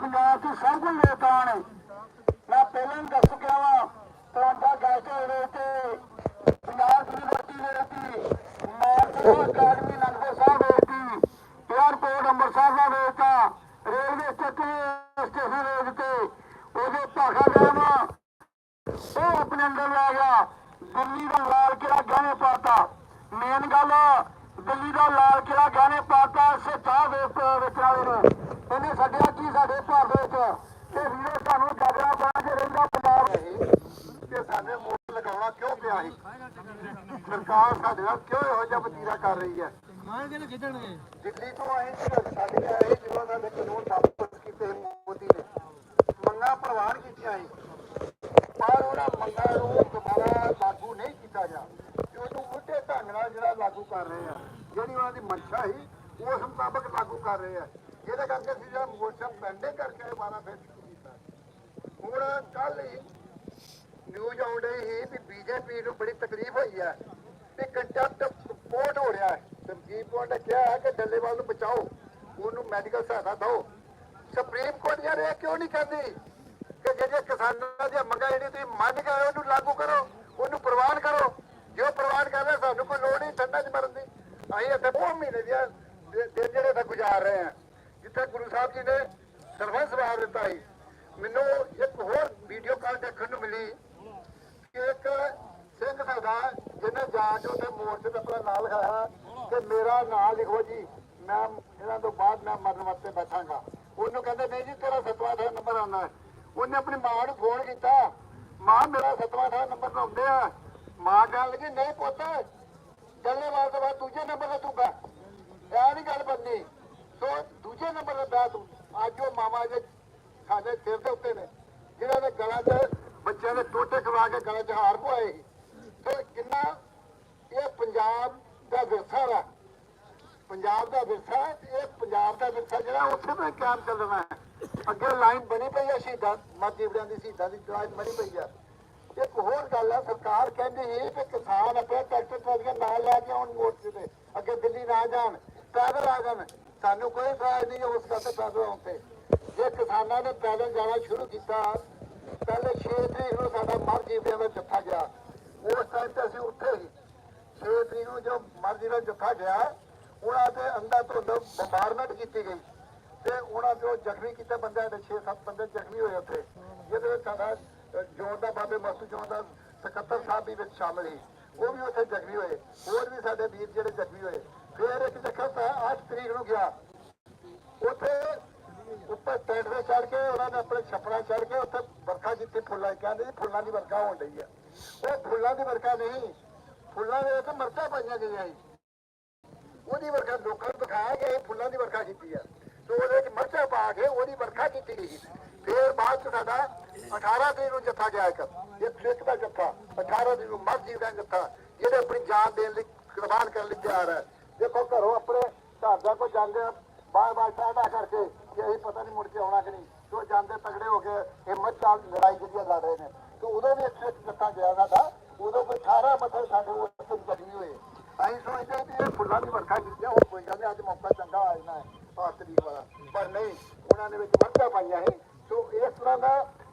ਪੰਜਾਬ 'ਚ ਸਭ ਕੁਝ ਵੇਚਦਾ ਨੇ ਮੈਂ ਪਹਿਲਾਂ ਹੀ ਦੱਸ ਚੁੱਕਿਆ ਵਾਂ ਤੁਹਾਡਾ ਗੈਸਟ ਹੋਵੇ ਤੇ ਪੰਜਾਬ ਯੂਨੀਵਰਸਿਟੀ ਵੇਚਦੀ ਮਾਰਕੋ ਅਕੈਡਮੀ ਨੰਗੋ ਸਾਹਿਬ ਵੇਚਦੀ ਏਅਰਪੋਰਟ ਅੰਮ੍ਰਿਤਸਰ ਦਾ ਵੇਚਦਾ ਰੇਲਵੇ ਸਟੇਸ਼ਨ ਸਟੇਸ਼ਨ ਉਹਦੇ ਭਾਗਾ ਗਏ ਉਹ ਆਪਣੇ ਅੰਦਰ ਲੈ ਗਿਆ। ਦਿੱਲੀ ਦਾ ਲਾਲ ਕਿਲਾ ਗਹਿਣੇ ਪਾਤਾ। ਮੇਨ ਗੱਲ ਦਿੱਲੀ ਦਾ ਲਾਲ ਕਿਲਾ ਗਹਿਣੇ ਪਾਤਾ ਸਿੱਧਾ ਵੇਚ ਵੇਚਣ ਵਾਲੇ ਨੇ। ਇਹਨੇ ਛੱਡਿਆ ਕੀ ਸਾਡੇ ਭਾਰਤ ਵਿੱਚ? ਤੇ ਵੀਰੋ ਸਾਨੂੰ ਜਾਗਰਾ ਪਾ ਕੇ ਰਹਿੰਦਾ ਪੰਜਾਬ ਤੇ ਸਾਡੇ ਮੋੜ ਲਗਾਉਣਾ ਕਿਉਂ ਪਿਆ ਸੀ ਸਰਕਾਰ ਸਾਡੇ ਨਾਲ ਕਿਉਂ ਇਹੋ ਜਿਹਾ ਵਤੀਰਾ ਕਰ ਰਹੀ ਹੈ? ਮਾਰ ਕੇ ਨਾ ਖੇਡਣਗੇ ਦਿੱਲੀ ਤੋਂ ਆਏ ਸੀ ਸਾਡੇ ਆਏ ਜਿਹਨਾਂ ਦਾ ਕਾਨੂੰਨ ਵਾਪਸ ਕੀਤੇ ਮੋਦੀ ਨੇ ਮੰਗਾਂ ਪ੍ਰਵਾਨ ਕੀਤੀਆਂ ਸੀ ਪਰ ਉਹਨਾਂ ਮੰਗਾਂ ਨੂੰ ਦੁਬਾਰਾ ਲਾਗੂ ਨਹੀਂ ਕੀਤਾ ਜਾ ਕਿ ਉਹਨੂੰ ਉਲਟੇ ਢੰਗ ਨਾਲ ਜਿਹੜਾ ਲਾਗੂ ਕਰ ਰਹੇ ਆ ਜਿਹੜੀ ਉਹਨਾਂ ਦੀ ਮਨਸ਼ਾ ਸੀ ਉਸ ਮੁਤਾਬਕ ਲਾਗੂ ਕਰ ਰਹੇ ਆ ਇਹਦੇ ਕਰਕੇ ਅਸੀਂ ਜਿਹੜਾ ਮੋਰਚਾ ਪੈਂਡੇ ਕਰਕੇ ਦੁਬਾਰਾ ਫਿਰ ਸ਼ੁਰੂ ਕੀਤਾ ਹੁਣ ਕੱਲ ਹੀ ਨਿਊਜ਼ ਆਉਣ ਸੀ ਵੀ ਬੀਜੇਪੀ ਨੂੰ ਬੜੀ ਤਕਲੀਫ ਹੋਈ ਹੈ ਤੇ ਕੰਟੈਂਪਟ ਰਿਪੋਰਟ ਹੋ ਰਿਹਾ ਹੈ। ਸੰਜੀਵ ਕੌਰ ਨੇ ਕਿਹਾ ਹੈ ਕਿ ਡੱਲੇਵਾਲ ਨੂੰ ਬਚਾਓ, ਉਹਨੂੰ ਮੈਡੀਕਲ ਸਹਾਇਤਾ ਦਿਓ। ਸੁਪਰੀਮ ਕੋਰਟ ਯਾਰ ਇਹ ਕਿਉਂ ਨਹੀਂ ਕਹਿੰਦੀ ਕਿ ਜਿਹੜੇ ਕਿਸਾਨਾਂ ਦੀਆਂ ਮੰਗਾਂ ਜਿਹੜੀ ਤੁਸੀਂ ਮੰਨ ਕੇ ਆਏ ਉਹਨੂੰ ਲਾਗੂ ਕਰੋ, ਉਹਨੂੰ ਪ੍ਰਵਾਨ ਕਰੋ। ਜੋ ਪ੍ਰਵਾਨ ਕਰ ਰਿਹਾ, ਸਾਨੂੰ ਕੋਈ ਲੋੜ ਨਹੀਂ, ਠੰਡਾ ਚ ਮਰਨ ਦੀ। ਅਸੀਂ ਇੱਥੇ ਬਹੁਤ ਮਹੀਨੇ ਦੀਆਂ ਦਿਨ ਜਿਹੜੇ ਤਾਂ ਗੁਜ਼ਾਰ ਰਹੇ ਹਾਂ। ਜਿੱਥੇ ਗੁਰੂ ਸਾਹਿਬ ਜੀ ਨੇ ਸਰਵੰਸ ਵਾਰ ਦਿੱਤਾ ਸੀ। ਮੈਨੂੰ ਇੱਕ ਹੋਰ ਵੀਡੀਓ ਕਾਲ ਦੇਖਣ ਨੂੰ ਮਿਲੀ। ਇੱਕ ਸਿੰਘ ਸਾਡਾ ਜਿਹਨੇ ਜਾ ਕੇ ਉੱਥੇ ਮੋਰਚੇ ਤੇ ਆਪਣਾ ਨਾਂ ਲਿਖਾਇਆ ਕਿ ਮੇਰਾ ਨਾਂ ਲਿਖੋ ਜੀ। ਮੈਂ ਇਹਨਾਂ ਤੋਂ ਬਾਅਦ ਮੈਂ ਮਰਨ ਵਾਸਤੇ ਬੈਠਾਂਗਾ। ਉਹਨੂੰ ਕਹਿੰਦੇ, ਨਹੀਂ ਜੀ, ਤੇਰਾ ਸਤਵਾਂ ਅਠਾਰਾਂ ਨੰਬਰ ਆਉਣਾ ਉਹਨੇ ਆਪਣੀ ਮਾਂ ਨੂੰ ਫੋਨ ਕੀਤਾ। ਮਾਂ, ਮੇਰਾ ਸਤਵਾਂ ਅਠਾਰਾਂ ਨੰਬਰ ਤਾਂ ਆਉਂਦੇ ਆ। ਮਾਂ ਕਹਿਣ ਲੱਗੀ, ਨਹੀਂ ਪੁੱਤ ਚੱਲੇ ਵਾਰ ਤੋਂ ਬਾਅਦ ਦੂਜੇ ਨੰਬਰ ਤੇ ਤੂੰ ਬੈ ਇਹ ਨਹੀਂ ਗੱਲ ਬੰਨੀ ਸੋ ਦੂਜੇ ਨੰਬਰ ਤੇ ਬੈ ਤੂੰ ਅੱਜ ਉਹ ਮਾਮਾ ਜੇ ਸਾਡੇ ਸਿਰ ਦੇ ਉੱਤੇ ਨੇ ਜਿਹਨਾਂ ਨੇ ਗਲਾਂ 'ਚ ਬੱਚਿਆਂ ਦੇ ਟੋਟੇ ਖਵਾ ਕੇ ਗਲਾਂ 'ਚ ਹਾਰ ਪਵਾਏ ਸੀ ਤੇ ਕਿੰਨਾ ਇਹ ਪੰਜਾਬ ਦਾ ਵਿਰਸਾ ਹੈ ਪੰਜਾਬ ਦਾ ਵਿਰਸਾ ਹੈ ਤੇ ਇਹ ਪੰਜਾਬ ਦਾ ਵਿਰਸਾ ਜਿਹੜਾ ਉੱਥੇ ਤੋਂ ਕਾਇਮ ਚੱਲਣਾ ਹੈ ਅੱਗੇ ਲਾਈਨ ਬਣੀ ਪਈ ਹੈ ਸ਼ਹੀਦਾਂ ਮਾਜੀਵੜਿਆਂ ਦੀ ਸ਼ਹੀਦਾਂ ਦੀ ਲਾਈਨ ਬਣੀ ਪਈ ਹੈ ਇੱਕ ਹੋਰ ਗੱਲ ਹੈ ਸਰਕਾਰ ਕਹਿੰਦੀ ਹੈ ਕਿ ਕਿਸਾਨ ਆਪਣੇ ਟਰੈਕਟਰ ਟਰਾਲੀਆਂ ਨਾਲ ਲੈ ਕੇ ਆਉਣ ਮੋਰਚੇ ਤੇ, ਅੱਗੇ ਦਿੱਲੀ ਨਾ ਜਾਣ, ਪੈਦਲ ਆ ਜਾਣ। ਸਾਨੂੰ ਕੋਈ ਇਤਰਾਜ਼ ਨਹੀਂ ਉਸ ਗੱਲ ਪੈਦਲ ਆਉਣ ਤੇ। ਜੇ ਕਿਸਾਨਾਂ ਨੇ ਪੈਦਲ ਜਾਣਾ ਸ਼ੁਰੂ ਕੀਤਾ, ਪਹਿਲੇ 6 ਤਰੀਕ ਨੂੰ ਸਾਡਾ ਮਰ ਜੀਵਿਆਂ ਦਾ ਜੱਥਾ ਗਿਆ। ਉਸ ਟਾਈਮ ਤੇ ਅਸੀਂ ਉੱਥੇ ਹੀ। 6 ਤਰੀਕ ਨੂੰ ਜੋ ਮਰ ਜੀਵਿਆਂ ਦਾ ਜੱਥਾ ਗਿਆ, ਉਹਨਾਂ ਦੇ ਅੰਦਰ ਤੋਂ ਬੰਬਾਰਮੈਂਟ ਕੀਤੀ ਗਈ। ਤੇ ਉਹਨਾਂ ਤੋਂ ਜ਼ਖਮੀ ਕੀਤੇ ਬੰਦੇ ਦੇ 6-7 ਬੰਦੇ ਜ਼ਖਮੀ ਹੋਏ ਉੱਥੇ। ਜਿਹਦੇ ਵਿੱਚ ਸਾਡਾ ਅ, ਦਾ ਬਾਬੇ ਮਸਤੂ ਜੋਰ ਦਾ ਸਕੱਤਰ ਸਾਹਿਬ ਵੀ ਵਿੱਚ ਸ਼ਾਮਲ ਸੀ। ਉਹ ਵੀ ਉੱਥੇ ਜ਼ਖਮੀ ਹੋਏ। ਹੋਰ ਵੀ ਸਾਡੇ ਵੀਰ ਜਿਹੜੇ ਜ਼ਖਮੀ ਹੋਏ। ਫਿਰ ਇੱਕ ਜ਼ਖਮ 8 ਤਰੀਕ ਨੂੰ ਗਿਆ। ਉੱਥੇ ਉੱਪਰ ਟੈਂਟ ਤੇ ਚੜ ਕੇ ਉਹਨਾਂ ਨੇ ਆਪਣੇ ਛਪੜਾ ਚੜ ਕੇ ਉੱਥੇ ਵਰਖਾ ਜਿੱਥੇ ਫੁੱਲਾਂ ਕਹਿੰਦੇ ਜੀ ਫੁੱਲਾਂ ਦੀ ਵਰਖਾ ਹੋਣ ਡਈ ਆ। ਉਹ ਫੁੱਲਾਂ ਦੀ ਵਰਖਾ ਨਹੀਂ ਫੁੱਲਾਂ ਦੇ ਉੱਤੇ ਮਰਚਾ ਪਾਈਆਂ ਗਈਆਂ ਸੀ। ਉਹਦੀ ਵਰਖਾ ਲੋਕਾਂ ਨੂੰ ਦਿਖਾਇਆ ਕਿ ਇਹ ਫੁੱਲਾਂ ਦੀ ਵਰਖਾ ਕੀਤੀ ਹੈ ਤੇ ਉਹਦੇ ਵਿੱਚ ਮਰਚਾਂ ਪਾ ਕੇ ਉਹਦੀ ਵਰਖਾ ਕੀਤੀ ਗਈ ਫਿਰ ਬਾਅਦ ਚ ਸਾਡਾ 18 ਤਰੀਕ ਨੂੰ ਜੱਥਾ ਗਿਆ ਇੱਕ। ਇਹ ਸਿੱਖ ਦਾ ਜੱਥਾ 18 ਤਰੀਕ ਨੂੰ ਮਸਜਿਦ ਦਾ ਜੱਥਾ ਜਿਹੜੇ ਆਪਣੀ ਜਾਨ ਦੇਣ ਲਈ ਕੁਰਬਾਨ ਕਰਨ ਲਈ ਤਿਆਰ ਹੈ। ਦੇਖੋ ਘਰੋਂ ਆਪਣੇ ਘਰ ਦਾ ਕੋਈ ਜਾਂਦੇ ਬਾਰ ਬਾਰ ਟਾਟਾ ਕਰਕੇ ਕਿ ਅਸੀਂ ਪਤਾ ਨਹੀਂ ਮੁੜ ਕੇ ਆਉਣਾ ਕਿ ਨਹੀਂ। ਜੋ ਜਾਂਦੇ ਤਗੜੇ ਹੋ ਕੇ ਹਿੰਮਤ ਨਾਲ ਲੜਾਈ ਜਿਹੜੀ ਲੜ ਰਹੇ ਨੇ। ਤੇ ਉਦੋਂ ਵੀ ਇੱਕ ਜੱਥਾ ਗਿਆ ਸਾਡਾ। ਉਦੋਂ ਕੋਈ 18 ਮਤਲਬ ਸਾਡੇ ਉੱਤੇ ਜ਼ਖਮੀ ਹੋਏ। ਅਸੀਂ ਸੋਚਦੇ ਵੀ ਇਹ ਫੁੱਲਾਂ ਦੀ ਵਰਖਾ ਕੀਤੀ ਆ, ਕੋਈ ਗੱਲ ਨਹੀਂ ਅੱਜ ਮੌਕਾ ਚੰਗਾ ਆ ਜਾਣਾ ਹੈ। ਪਾਸ ਵਾਲਾ। ਪਰ ਨਹੀਂ, ਉਹਨਾਂ ਨੇ ਵਿੱਚ ਮਰਚਾ ਪਾਈਆਂ ਸੀ। ਸੋ ਇਸ ਤਰ੍ਹਾਂ ਦਾ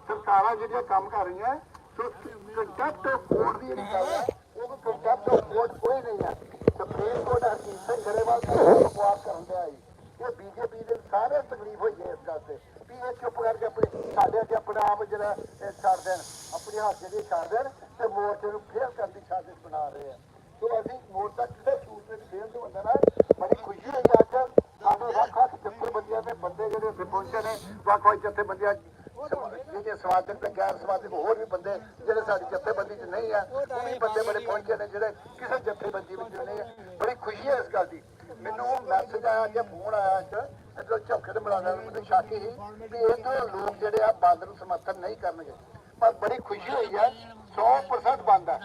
ਸਰਕਾਰਾਂ ਜਿਹੜੀਆਂ ਕੰਮ ਕਰ ਰਹੀਆਂ, ਸੋ ਕੰਟੈਕਟ ਕੋਡ ਦੀ ਗੱਲ ਹੈ। ਉਹ ਕੰਟੈਕਟ ਕੋਡ ਕੋਈ ਨਹੀਂ ਹੈ। ਸੁਪਰੀਮ ਕੋਰਟ ਹਰਜੀਤ ਸਿੰਘ ਗਰੇਵਾਲ ਸਾਹਿਬ ਬਕਵਾਸ ਕਰਨ ਦੇ ਆਈ ਇਹ ਬੀਜੇਪੀ ਦੇ ਸਾਰੇ ਤਕਲੀਫ ਹੋਈ ਹੈ ਇਸ ਗੱਲ ਤੇ। ਵੀ ਇਹ ਚੁੱਪ ਕਰਕੇ ਆਪਣੇ ਸਾਡੇ ਅੱਗੇ ਆਪਣੇ ਆਪ ਜਿਹੜਾ ਛੱਡ ਦੇਣ, ਆਪਣੀ ਹੱਥ ਜਿਹੜੀ ਛੱਡ ਦੇਣ, ਤੇ ਮੋਰਚੇ ਨੂੰ ਫੇਲ ਕਰਨ ਦੀ ਸਾਜ਼ਿਸ਼ ਬਣਾ ਰਹੇ ਆ। ਸੋ ਅਸੀਂ ਮੋਰਚਾ ਕਿਹੜੇ ਸੂਟ ਵਿੱਚ ਫੇਲ ਤੋਂ ਹੁੰਦਾ ਨਾ ਬੜੀ ਖੁਸ਼ੀ ਹੋਈ ਅੱਜ ਸਾਡੇ ਵੱਖ ਵੱਖ ਜਥੇਬੰਦੀਆਂ ਦੇ ਬੰਦੇ ਜਿਹੜੇ ਇੱਥੇ ਪਹੁੰਚੇ ਨੇ ਵੱਖ ਵੱਖ ਜਥੇਬੰਦੀਆਂ ਜਿਹੜੇ ਸਮਾਜਿਕ ਤੇ ਗੈਰ ਸਮਾਜਿਕ ਹੋਰ ਵੀ ਬੰਦੇ ਜਿਹੜੇ ਸਾਡੀ ਜਥੇਬੰਦੀ 'ਚ ਨਹੀਂ ਆ, ਉਹ ਵੀ ਬੰਦੇ ਬੜੇ ਪਹੁੰਚੇ ਨੇ ਜਿਹੜੇ ਕਿਸੇ ਜਥੇਬੰਦੀ ਵਿੱਚ ਨਹੀਂ ਆ। ਬੜੀ ਖੁਸ਼ੀ ਹੈ ਇਸ ਗੱਲ ਦੀ। ਮੈਨੂੰ ਮੈਸੇਜ ਆਇਆ ਕਿ ਫੋਨ ਆਇਆ ਇੱਕ ਇਧਰੋਂ ਝੋਕੇ ਦੇ ਮੁਲਾਜ਼ਮਾਂ ਨੂੰ ਮੈਨੂੰ ਸ਼ੱਕ ਸੀ ਵੀ ਇਹ ਤੋਂ ਲੋਕ ਜਿਹੜੇ ਆ ਬੰਦ ਨੂੰ ਸਮਰਥਨ ਨਹੀਂ ਕਰਨਗੇ। ਪਰ ਬੜੀ ਖੁਸ਼ੀ ਹੋਈ ਹੈ 100% ਬੰਦ ਹੈ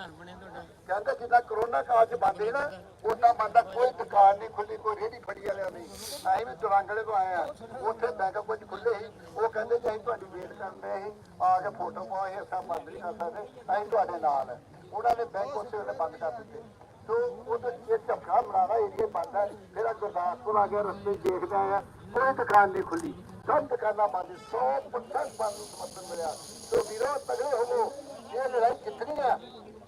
ਕਹਿੰਦਾ ਜਿੱਦਾਂ ਕਰੋਨਾ ਕਾਲ ਚ ਬੰਦ ਸੀ ਨਾ ਉਦਾਂ ਬੰਦਾ ਕੋਈ ਦੁਕਾਨ ਨਹੀਂ ਖੁੱਲੀ, ਕੋਈ ਰੇਹੜੀ ਫੜੀ ਵਾਲਿਆਂ ਨਹੀਂ ਅਸੀਂ ਵੀ ਦੁਰਾਂਗਲੇ ਤੋਂ ਆਏ ਆ ਉੱਥੇ ਬੈਂਕ ਕੁਝ ਖੁੱਲੇ ਸੀ। ਉਹ ਕਹਿੰਦੇ ਜੀ ਅਸੀਂ ਤੁਹਾਡੀ ਵੇਟ ਕਰਦੇ ਸੀ। ਆ ਕੇ ਫੋਟੋ ਪਾਓ ਇਹ ਬੰਦ ਨਹੀਂ ਕਰ ਸਕਦੇ। ਅਸੀਂ ਤੁਹਾਡੇ ਨਾਲ ਉਹਨਾਂ ਨੇ ਬੈਂਕ ਉਸੇ ਵੇਲੇ ਬੰਦ ਕਰ ਦਿੱਤੇ। ਸੋ ਉਹ ਇਹ ਝਪਕਾ ਬਣਾਣਾ ਏਰੀਏ ਬੰਦ ਹੈ। ਫਿਰ ਗੁਰਦਾਸਪੁਰ ਆ ਗਿਆ, ਰਸਤੇ ਦੇਖਦਾ ਆ ਕੋਈ ਦੁਕਾਨ ਨਹੀਂ ਖੁੱਲੀ। ਸਭ ਦੁਕਾਨਾਂ ਬੰਦ 100% ਬੰਦ ਸਮਰਥਨ ਮਿਲਿਆ। ਸੋ ਵੀਰੋ, ਤਗੜੇ ਹੋਵੋ। ਇਹ ਲੜਾਈ ਜਿੱਤਣੀ ਆ।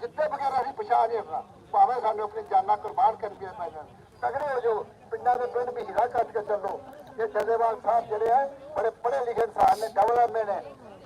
ਜਿੱਤੇ ਬਗੈਰ ਅਸੀਂ ਪਛਾਣ ਨਹੀਂ ਆਪਣਾ ਭਾਵੇਂ ਸਾਨੂੰ ਆਪਣੀ ਜਾਨਾਂ ਕੁਰਬਾਨ ਕਰਨੀਆਂ ਪੈ ਜਾਣ। ਤਗੜੇ ਹੋ ਜੋ ਪਿੰਡਾਂ ਦੇ ਪਿੰਡ ਵੀ ਹੀਰਾ ਕੱਟ ਕੇ ਚੱਲੋ। ਇਹ ਜੱਦੇਵਾਲ ਸਾਹਿਬ ਜਿਹੜੇ ਆ, ਬੜੇ ਪੜ੍ਹੇ ਲਿਖੇ ਇਨਸਾਨ ਨੇ ਡਬਲ ਨੇ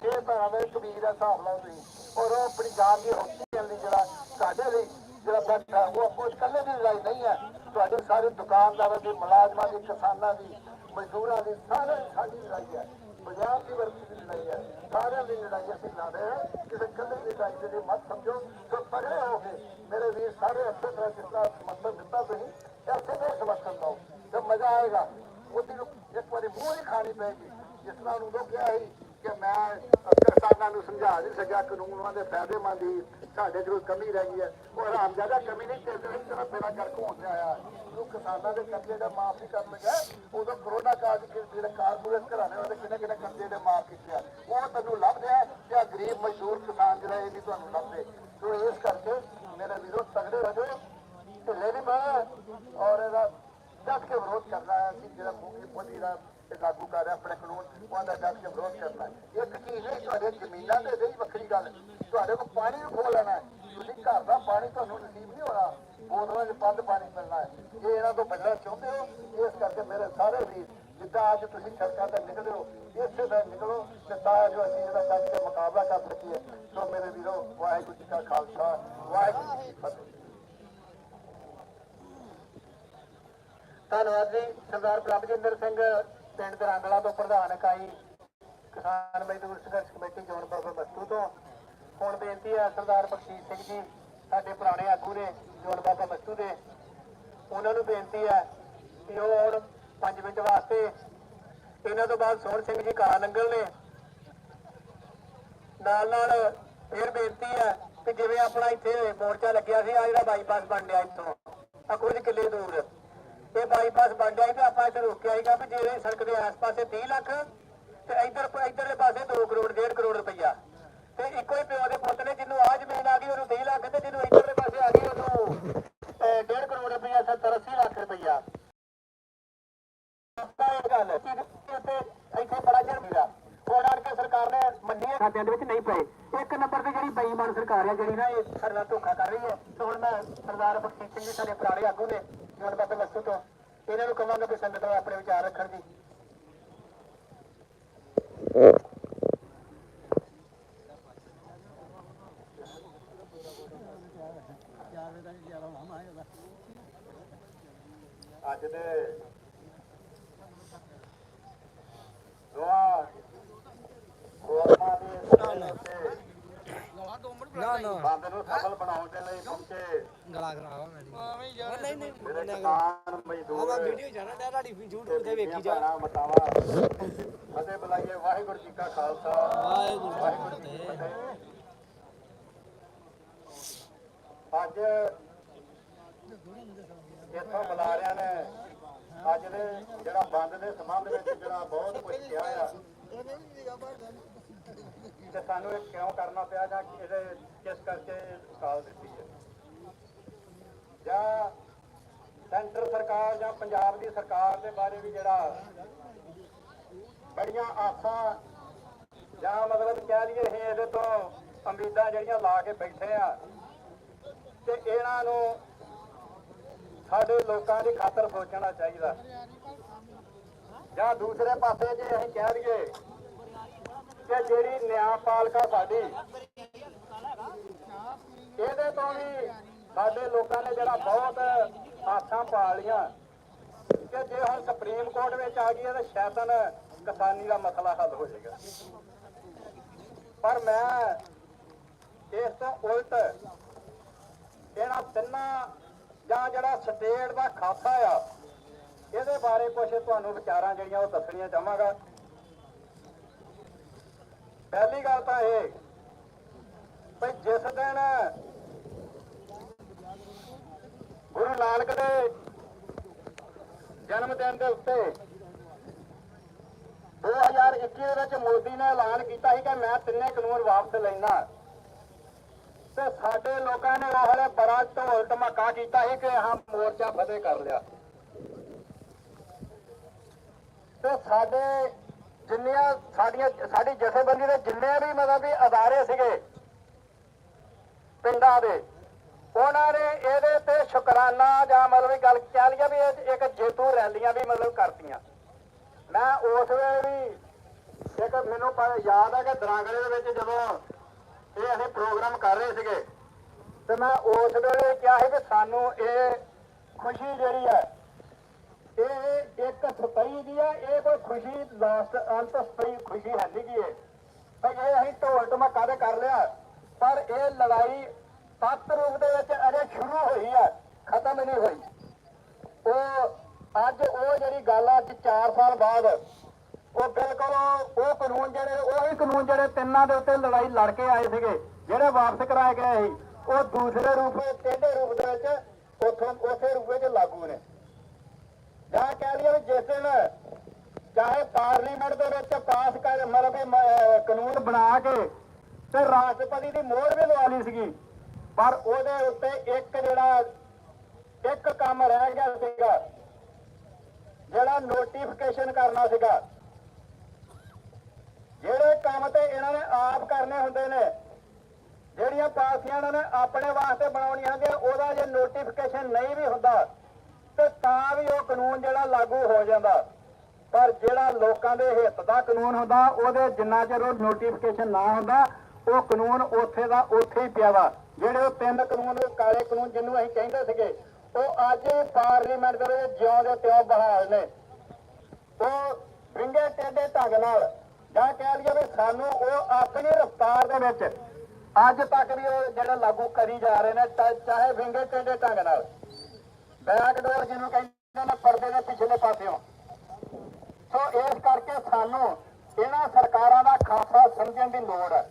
ਇਹ ਭੈਣਾਂ ਦੇ ਕਬੀਰ ਦਾ ਹਿਸਾਬ ਲਾਓ ਤੁਸੀਂ, ਔਰ ਉਹ ਆਪਣੀ ਜਾਨ ਦੀ ਰੋਟੀ ਲਈ ਜਿਹੜਾ ਸਾਡੇ ਲਈ ਜਿਹੜਾ ਬੈਠਾ, ਉਹ ਆਪੋ ਇਕੱਲੇ ਦੀ ਲੜਾਈ ਨਹੀਂ ਹੈ। ਤੁਹਾਡੇ ਸਾਰੇ ਦੁਕਾਨਦਾਰਾਂ ਦੀ, ਮੁਲਾਜ਼ਮਾਂ ਦੀ, ਕਿਸਾਨਾਂ ਦੀ, ਮਜ਼ਦੂਰਾਂ ਦੀ, ਸਾਰਿਆਂ ਸਾਡੀ ਲੜਾਈ ਹੈ। ਪੰਜਾਬ ਦੀ ਵਰਤੀ ਦੀ ਲੜਾਈ ਹੈ ਸਾਰਿਆਂ ਦੀ ਲੜਾਈ ਅਸੀਂ ਲੜ ਰਹੇ ਹਾਂ ਕਿਸੇ ਇਕੱਲੇ ਦੀ ਲੜਾਈ ਦੇ ਲਈ ਮਤ ਸਮਝੋ ਸੋ ਤਗੜੇ ਹੋ ਕੇ ਮੇਰੇ ਵੀਰ ਸਾਰੇ ਅੱਛੇ ਤਰ੍ਹਾਂ ਜਿਸ ਤਰ੍ਹਾਂ ਸਮਰਥਨ ਦਿੱਤਾ ਤੁਸੀਂ ਇਸੇ ਤਰ੍ਹਾਂ ਸਮਰਥਨ ਦਿਓ ਤੇ ਮਜ਼ਾ ਆਏਗਾ ਉਹਦੀ ਨੂੰ ਇੱਕ ਵਾਰੀ ਮੂੰਹ ਹੀ ਖਾਣੀ ਪਏਗੀ ਜਿਸ ਤਰ੍ਹਾਂ ਉਹਨੂੰ ਉਦੋਂ ਕਿਹਾ ਸੀ ਕਿ ਮੈਂ ਕਿਸਾਨਾਂ ਨੂੰ ਸਮਝਾ ਨਹੀਂ ਸਕਿਆ, ਕਾਨੂੰਨਾਂ ਦੇ ਫਾਇਦੇਮੰਦ ਹੀ ਸਾਡੇ ਕੋਲ ਕਮੀ ਰਹਿ ਗਈ ਹੈ। ਉਹ ਹਰਾਮ ਕਮੀ ਨਹੀਂ ਤੇ ਇਸ ਤਰ੍ਹਾਂ ਮੇਰਾ ਕਰ ਹੋਣ ਆਇਆ। ਉਹ ਕਿਸਾਨਾਂ ਦੇ ਕਰਜ਼ੇ ਦਾ ਮਾਫ ਨਹੀਂ ਕਰ ਲਗਾ ਉਦੋਂ ਕਰੋਨਾ ਕਾਲ ਦੇ ਜਿਹੜੇ ਕਾਰਪੋਰੇਟ ਘਰਾਣੇ ਵਾਲੇ ਕਿੰਨੇ ਕਿੰਨੇ ਕਰਜ਼ੇ ਦੇ ਮਾਫ ਕੀਤੇ ਆ। ਉਹ ਤੈਨੂੰ ਲੱਭਦੇ ਆ ਤੇ ਆਹ ਗਰੀਬ ਮਜ਼ਦੂਰ ਕਿਸਾਨ ਜਿਹੜਾ ਇਹ ਨਹੀਂ ਤੁਹਾਨੂੰ ਲੱਭਦੇ। ਸੋ ਇਸ ਕਰਕੇ ਮੇਰੇ ਵੀਰੋ ਤਗੜੇ ਹੋ ਜਾਓ, ਢਿੱਲੇ ਨਹੀਂ ਪੈਣਾ ਔਰ ਇਹਦਾ ਡਟ ਕੇ ਵਿਰੋਧ ਕਰਨਾ ਹੈ। ਅਸੀਂ ਜਿਹੜਾ ਮੂੰਗੀ ਪੋਲੀ ਦਾ ਇਹ ਲਾਗੂ ਕਰ ਰਿਹਾ, ਆਪਣੇ ਕਾਨੂੰਨ ਉਹਦਾ ਡਟ ਕੇ ਵਿਰੋਧ ਕਰਨਾ ਇੱਕ ਚੀਜ਼ ਨਹੀਂ, ਤੁਹਾਡੇ ਜ਼ਮੀਨਾਂ ਦੇ ਰਹੀ ਵੱਖਰੀ ਗੱਲ। ਤੁਹਾਡੇ ਕੋਲ ਪਾਣੀ ਵੀ ਖੋਲ ਲੈਣਾ ਤੁਸੀਂ ਘਰ ਦਾ ਪਾਣੀ ਤੁਹਾਨੂੰ ਨਸੀਬ ਨਹੀਂ ਹੋਣਾ। ਬੋਤਲਾਂ 'ਚ ਬੰਦ ਪਾਣੀ ਮਿਲਣਾ ਹੈ। ਜੇ ਇਹਨਾਂ ਤੋਂ ਬਚਣਾ ਚਾਹੁੰਦੇ ਹੋ? ਇਸ ਕਰਕੇ ਮੇਰੇ ਸਾਰੇ ਵੀਰ, ਜਿੱਦਾਂ ਅੱਜ ਤੁਸੀਂ ਸੜਕਾਂ ਤੇ ਨਿਕਲੇ ਹੋ, ਇਸੇ ਤਰ੍ਹਾਂ ਨਿਕਲੋ ਤੇ ਤਾਂ ਜੋ ਅਸੀਂ ਇਹਦਾ ਡਟ ਕੇ ਮੁਕਾਬਲਾ ਕਰ ਸਕੀਏ। ਸੋ ਮੇਰੇ ਵੀਰੋ, ਵਾਹਿਗੁਰੂ ਜੀ ਕਾ ਖਾਲਸਾ, ਵਾਹਿਗੁਰੂ ਜੀ ਕੀ ਫਤਿਹ। ਧੰਨਵਾਦ ਜੀ, ਸਰਦਾਰ ਪ੍ਰਭਜਿੰਦਰ ਸਿੰਘ ਪਿੰਡ ਦਰਾਂਗਲਾ ਤੋਂ ਪ੍ਰਧਾਨ ਇਕਾਈ ਕਿਸਾਨ ਮਜ਼ਦੂਰ ਸੰਘਰਸ਼ ਕਮੇਟੀ ਜੋਨ ਬਾਬਾ ਤੋਂ। ਹੁਣ ਬੇਨਤੀ ਹੈ ਸਰਦਾਰ ਬਖਸ਼ੀਸ਼ ਸਿੰਘ ਜੀ, ਸਾਡੇ ਪੁਰਾਣੇ ਆਗੂ ਨੇ ਜੋਨ ਬਾਬਾ ਦੇ। ਉਹਨਾਂ ਨੂੰ ਬੇਨਤੀ ਹੈ ਕਿ ਉਹ ਹੁਣ 5 ਮਿੰਟ ਵਾਸਤੇ ਇਹਨਾਂ ਤੋਂ ਬਾਅਦ ਸੋਹਣ ਸਿੰਘ ਜੀ ਕਾਲਾ ਲੰਗਲ ਨੇ। ਨਾਲ ਨਾਲ ਫਿਰ ਬੇਨਤੀ ਹੈ ਕਿ ਜਿਵੇਂ ਆਪਣਾ ਇੱਥੇ ਮੋਰਚਾ ਲੱਗਿਆ ਸੀ ਆ ਜਿਹੜਾ ਬਾਈਪਾਸ ਬਣ ਰਿਹਾ ਇੱਥੋਂ ਆ ਕੁਝ ਕਿੱਲੇ ਦੂਰ। ਇਹ ਬਾਈਪਾਸ ਬਣ ਗਿਆ ਸੀ ਆਪਾਂ ਇੱਥੇ ਰੋਕਿਆ ਸੀਗਾ ਵੀ ਜਿਹੜੇ ਸੜਕ ਦੇ ਆਸ-ਪਾਸੇ 30 ਲੱਖ ਤੇ ਇੱਧਰ ਇੱਧਰਲੇ ਪਾਸੇ 2 ਕਰੋੜ 1.5 ਕਰੋੜ ਰੁਪਈਆ। ਤੇ ਇੱਕੋ ਹੀ ਪਿਓ ਦੇ ਪੁੱਤ ਨੇ ਜਿਹਨੂੰ ਆ ਜ਼ਮੀਨ ਆ ਗਈ, ਉਹਨੂੰ 30 ਲੱਖ ਤੇ ਜਿਹਨੂੰ ਇੱਧਰਲੇ ਪਾਸੇ ਆ ਗਈ, ਉਹਨੂੰ 1.5 ਕਰੋੜ ਰੁਪਈਆ 70 80 ਲੱਖ ਰੁਪਈਆ। ਗੱਲ ਇੱਥੇ ਬੜਾ ਚਿਰ ਹੁਣ ਆਣ ਕੇ ਸਰਕਾਰ ਨੇ ਮੰਨੀਆਂ ਖਾਤਿਆਂ ਦੇ ਵਿੱਚ ਨਹੀਂ ਪਏ। ਇੱਕ ਨੰਬਰ ਤੇ ਜਿਹੜੀ ਬੇਈਮਾਨ ਸਰਕਾਰ ਹੈ, ਜਿਹੜੀ ਨਾ ਇਹ ਸਾਡੇ ਧੋਖਾ ਕਰ ਰਹੀ ਹੈ, ਤੇ ਹੁਣ ਮੈਂ ਸਰਦਾਰ ਬਖਸ਼ੀਸ਼ ਸਿੰਘ ਜੀ ਸਾਡੇ ਪੁਰਾਣੇ ਆਗੂ ਨੇ ਜੋਨ ਬਾਬੇ ਤੋਂ। ਇਹਨਾਂ ਨੂੰ ਕਹਾਂਗਾ ਵੀ ਸੰਗਤ ਨੂੰ ਆਪਣੇ ਵਿਚਾਰ ਰੱਖਣ ਦੀ। ਅੱਜ ਦੇ ਦੁਆ ਗੋਰਮਾ ਦੇ ਨਾ ਨਾ। ਬੰਦ ਨੂੰ ਸਫਲ ਬਣਾਉਣ ਦੇ ਲਈ ਪਹੁੰਚੇ ਗਲਾ ਖਰਾਬ ਮੇਰੀ। ਨਹੀਂ ਨਹੀਂ ਮੇਰੇ ਕਿਸਾਨ ਮਜ਼ਦੂਰ। ਆਵਾ ਵੀਡੀਓ ਜਾਣਾ ਤੇ ਤੁਹਾਡੀ YouTube ਤੇ ਵੇਖੀ ਜਾ ਮਤਾਵਾ। ਅਤੇ ਬੁਲਾਈਏ ਵਾਹਿਗੁਰੂ ਜੀ ਕਾ ਖਾਲਸਾ। ਵਾਹਿਗੁਰੂ ਵਾਹਿਗੁਰੂ ਜੀ ਕੀ ਫਤਿਹ। ਅੱਜ ਇੱਥੋਂ ਬੁਲਾਰਿਆਂ ਨੇ ਅੱਜ ਦੇ ਜਿਹੜਾ ਬੰਦ ਦੇ ਸੰਬੰਧ ਵਿੱਚ ਜਿਹੜਾ ਬਹੁਤ ਕੁਝ ਕਿਹਾ ਆ। ਤੇ ਸਾਨੂੰ ਇਹ ਕਿਉਂ ਕਰਨਾ ਪਿਆ ਜਾਂ ਇਹਦੇ ਕਿਸ ਕਰਕੇ ਕਾਲ ਦਿੱਤੀ ਹੈ? ਜਾਂ ਸੈਂਟਰ ਸਰਕਾਰ ਜਾਂ ਪੰਜਾਬ ਦੀ ਸਰਕਾਰ ਦੇ ਬਾਰੇ ਵੀ ਜਿਹੜਾ ਬੜੀਆਂ ਆਸਾਂ ਜਾਂ ਮਤਲਬ ਕਹਿ ਲਈਏ ਅਸੀਂ ਇਹਦੇ ਤੋਂ ਉਮੀਦਾਂ ਜਿਹੜੀਆਂ ਲਾ ਕੇ ਬੈਠੇ ਆ ਤੇ ਇਹਨਾਂ ਨੂੰ ਸਾਡੇ ਲੋਕਾਂ ਦੀ ਖਾਤਰ ਸੋਚਣਾ ਚਾਹੀਦਾ। ਜਾਂ ਦੂਸਰੇ ਪਾਸੇ ਜੇ ਅਸੀਂ ਕਹਿ ਲਈਏ ਕਿ ਜਿਹੜੀ ਨਿਆਂਪਾਲਿਕਾ ਸਾਡੀ, ਇਹਦੇ ਤੋਂ ਵੀ ਸਾਡੇ ਲੋਕਾਂ ਨੇ ਜਿਹੜਾ ਬਹੁਤ ਆਸਾਂ ਪਾ ਲੀਆਂ ਕਿ ਜੇ ਹੁਣ ਸੁਪਰੀਮ ਕੋਰਟ ਵਿੱਚ ਆ ਗਈ ਹੈ ਤਾਂ ਸ਼ਾਇਦਨ ਕਿਸਾਨੀ ਦਾ ਮਸਲਾ ਹੱਲ ਹੋ ਜਾਏਗਾ। ਪਰ ਮੈਂ ਇਸ ਤੋਂ ਉਲਟ ਇਹਨਾਂ ਤਿੰਨਾਂ ਜਾਂ ਜਿਹੜਾ ਸਟੇਟ ਦਾ ਖਾਤਾ ਆ, ਇਹਦੇ ਬਾਰੇ ਕੁਝ ਤੁਹਾਨੂੰ ਵਿਚਾਰਾਂ ਜਿਹੜੀਆਂ ਉਹ ਦੱਸਣੀਆਂ ਚਾਹਾਂਗਾ। ਪਹਿਲੀ ਗੱਲ ਤਾਂ ਇਹ ਵੀ ਜਿਸ ਦਿਨ ਗੁਰੂ ਨਾਨਕ ਦੇ ਜਨਮ ਦਿਨ ਦੇ ਉੱਤੇ 2021 ਦੇ ਵਿੱਚ ਮੋਦੀ ਨੇ ਐਲਾਨ ਕੀਤਾ ਸੀ ਕਿ ਮੈਂ ਤਿੰਨੇ ਕਾਨੂੰਨ ਵਾਪਸ ਲੈਣਾ ਤੇ ਸਾਡੇ ਲੋਕਾਂ ਨੇ ਉਹ ਬੜਾ ਢੋਲ ਧਮਾਕਾ ਕੀਤਾ ਸੀ ਕਿ ਹਾਂ ਮੋਰਚਾ ਫਤਿਹ ਕਰ ਲਿਆ। ਤੇ ਸਾਡੇ ਜਿੰਨੀਆਂ ਸਾਡੀਆਂ, ਸਾਡੀ ਜਥੇਬੰਦੀ ਦੇ ਜਿੰਨੇ ਵੀ ਮਤਲਬ ਵੀ ਅਦਾਰੇ ਸੀਗੇ ਪਿੰਡਾਂ ਦੇ, ਉਹਨਾਂ ਨੇ ਇਹਦੇ ਤੇ ਸ਼ੁਕਰਾਨਾ ਜਾਂ ਮਤਲਬ ਵੀ ਗੱਲ ਕਹਿ ਲਈਏ ਵੀ ਇਹ ਇੱਕ ਜੇਤੂ ਰੈਲੀਆਂ ਵੀ ਮਤਲਬ ਕਰਤੀਆਂ। ਮੈਂ ਉਸ ਵੇਲੇ ਵੀ ਇੱਕ ਮੈਨੂੰ ਯਾਦ ਹੈ ਕਿ ਦਰਾਂਗਲੇ ਦੇ ਵਿੱਚ ਜਦੋਂ ਇਹ ਅਸੀਂ ਪ੍ਰੋਗਰਾਮ ਕਰ ਰਹੇ ਸੀਗੇ, ਤੇ ਮੈਂ ਉਸ ਵੇਲੇ ਕਿਹਾ ਸੀ ਕਿ ਸਾਨੂੰ ਇਹ ਖੁਸ਼ੀ ਜਿਹੜੀ ਹੈ ਇਹ ਇੱਕ ਸਪਈ ਦੀ ਹੈ ਇਹ ਕੋਈ ਖੁਸ਼ੀ, ਲਾਸਟ ਅੰਤ ਸਪਈ ਖੁਸ਼ੀ ਹੈ ਨਹੀਂ ਕੀ ਇਹ। ਇਹ ਅਸੀਂ ਢੋਲ ਢਮਕਾ ਦੇ ਕਰ ਲਿਆ? ਪਰ ਇਹ ਲੜਾਈ ਸੱਤ ਰੂਪ ਦੇ ਵਿੱਚ ਅਜੇ ਸ਼ੁਰੂ ਹੋਈ ਹੈ ਖਤਮ ਨਹੀਂ ਹੋਈ। ਉਹ ਅੱਜ ਉਹ ਜਿਹੜੀ ਗੱਲ ਆ, ਅੱਜ 4 ਸਾਲ ਬਾਅਦ, ਉਹ ਬਿਲਕੁਲ ਉਹ ਉਹ ਕਾਨੂੰਨ ਜਿਹੜੇ, ਉਹੀ ਕਾਨੂੰਨ ਜਿਹੜੇ ਤਿੰਨਾਂ ਦੇ ਉੱਤੇ ਲੜਾਈ ਲੜ ਕੇ ਆਏ ਸੀਗੇ, ਜਿਹੜੇ ਵਾਪਸ ਕਰਾਏ ਗਏ ਸੀ, ਉਹ ਦੂਸਰੇ ਰੂਪ ਤੇਢੇ ਰੂਪ ਦੇ ਵਿੱਚ ਉਥੋਂ ਉਸੇ ਰੂਪ ਚ ਲਾਗੂ ਨੇ। ਜਾਂ ਕਹਿ ਲਈਏ ਜਿਸ ਦਿਨ ਚਾਹੇ ਪਾਰਲੀਮੈਂਟ ਦੇ ਵਿੱਚ ਪਾਸ ਕਰ, ਮਤਲਬ ਕਾਨੂੰਨ ਬਣਾ ਕੇ ਤੇ ਰਾਸ਼ਟਰਪਤੀ ਦੀ ਮੋਹਰ ਵੀ ਲਵਾ ਲਈ ਸੀਗੀ, ਪਰ ਉਹਦੇ ਉੱਤੇ ਇੱਕ ਜਿਹੜਾ, ਇੱਕ ਕੰਮ ਰਹਿ ਗਿਆ ਸੀਗਾ, ਜਿਹੜਾ ਨੋਟੀਫਿਕੇਸ਼ਨ ਕਰਨਾ ਸੀਗਾ। ਜਿਹੜੇ ਕੰਮ ਤੇ ਇਹਨਾਂ ਨੇ ਆਪ ਕਰਨੇ ਹੁੰਦੇ ਨੇ, ਜਿਹੜੀਆਂ ਪਾਲਸੀਆਂ ਇਹਨਾਂ ਨੇ ਆਪਣੇ ਵਾਸਤੇ ਬਣਾਉਣੀਆਂ ਹੁੰਦੀਆਂ ਉਹਦਾ ਜੇ ਨੋਟੀਫਿਕੇਸ਼ਨ ਨਹੀਂ ਵੀ ਹੁੰਦਾ ਤੇ ਤਾਂ ਵੀ ਉਹ ਕਾਨੂੰਨ ਜਿਹੜਾ ਲਾਗੂ ਹੋ ਜਾਂਦਾ। ਪਰ ਜਿਹੜਾ ਲੋਕਾਂ ਦੇ ਹਿੱਤ ਦਾ ਕਾਨੂੰਨ ਹੁੰਦਾ, ਉਹਦੇ ਜਿੰਨਾ ਚਿਰ ਉਹ ਨੋਟੀਫਿਕੇਸ਼ਨ ਨਾ ਹੁੰਦਾ, ਉਹ ਕਾਨੂੰਨ ਉੱਥੇ ਦਾ ਉੱਥੇ ਹੀ ਪਿਆ ਵਾ। ਜਿਹੜੇ ਉਹ ਤਿੰਨ ਕਾਨੂੰਨ, ਉਹ ਕਾਲੇ ਕਾਨੂੰਨ ਜਿਹਨੂੰ ਅਸੀਂ ਕਹਿੰਦੇ ਸੀਗੇ, ਉਹ ਅੱਜ ਪਾਰਲੀਮੈਂਟ ਦੇ ਵਿੱਚ ਜਿਉਂ ਦੇ ਤਿਉਂ ਬਹਾਲ ਨੇ। ਉਹ ਵਿੰਗੇ ਟੇਡੇ ਢੰਗ ਨਾਲ ਜਾਂ ਕਹਿ ਲਈਏ ਵੀ ਸਾਨੂੰ ਉਹ ਆਪਣੀ ਰਫਤਾਰ ਦੇ ਵਿੱਚ ਅੱਜ ਤੱਕ ਵੀ ਉਹ ਜਿਹੜਾ ਲਾਗੂ ਕਰੀ ਜਾ ਰਹੇ ਨੇ, ਚਾਹੇ ਵਿੰਗੇ ਟੇਡੇ ਢੰਗ ਨਾਲ। ਬੈਕਡੋਰ ਜਿਹਨੂੰ ਕਹਿੰਦੇ ਨੇ ਪਰਦੇ ਦੇ ਪਿਛਲੇ ਪਾਸਿਓਂ। ਸੋ ਇਸ ਕਰਕੇ ਸਾਨੂੰ ਇਹਨਾਂ ਸਰਕਾਰਾਂ ਦਾ ਖਾਸਾ ਸਮਝਣ ਦੀ ਲੋੜ ਹੈ।